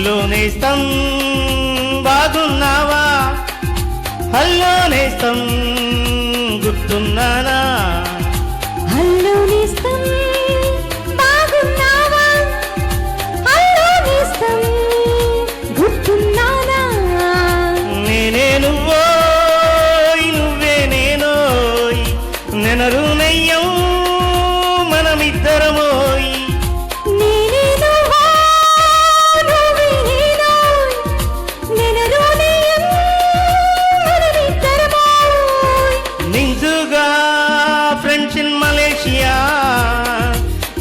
Hello నేస్తం బాగున్నావా? Hello నేస్తం గుర్తున్నానా?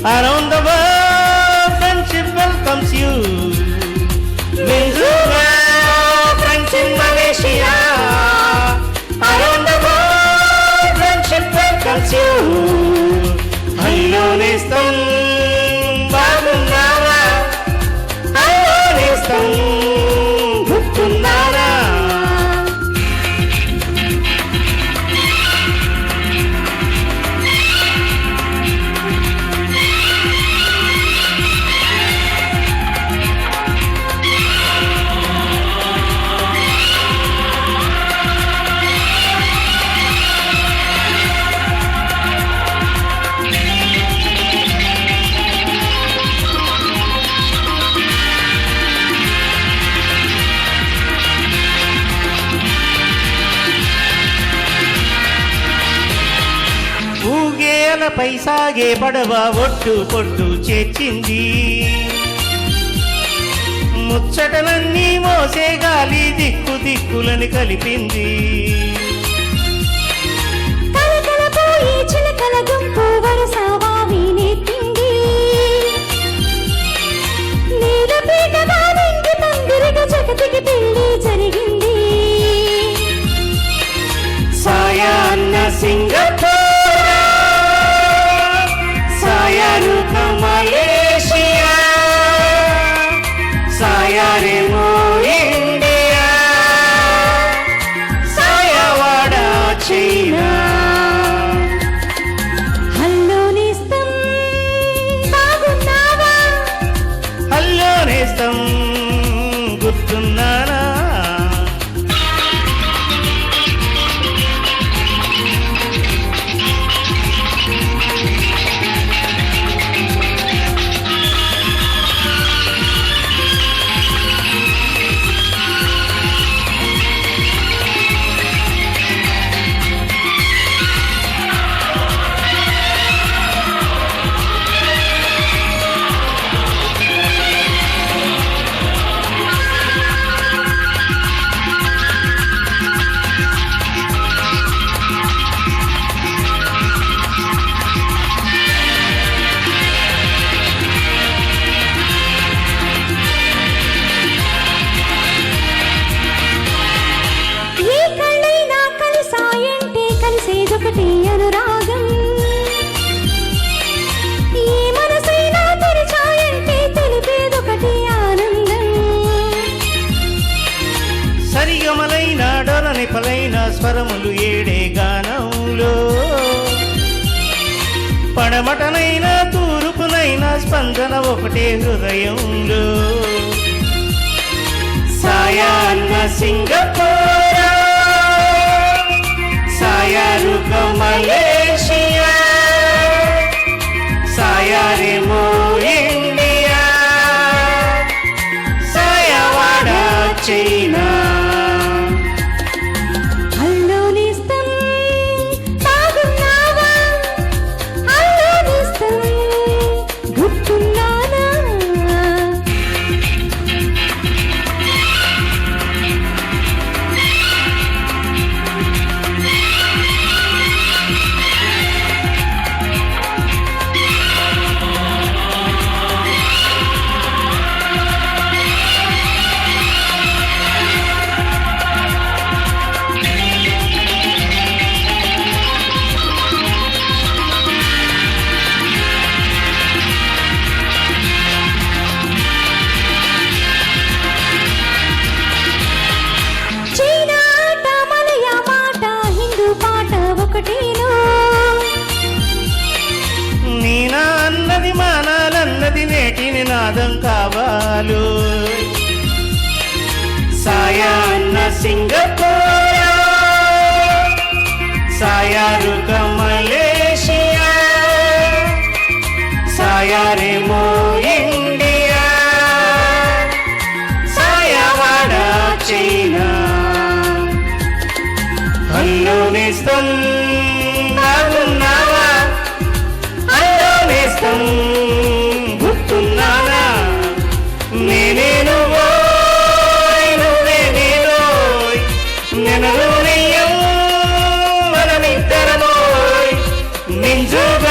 around the world, friendship welcomes you. Venezuela, friends in Malaysia, around the world, friendship welcomes you. పై సాగే పడవ ఒట్టు పొట్టు చేర్చింది. ముచ్చటలన్నీ మోసే గాలి దిక్కు దిక్కులని కలిపింది. సాయారుక మలేషియా స్వరములు ఏడే గానంలో పడమటనైనా తూర్పునైన స్పందన ఒకటే హృదయంలో. సాయాన్న సింగపూర్ సాయాలు కమలే పాదం కావాలు. సాయాన్న సింగపూర్. సాయారు మలేషియా సాయారేమో Super!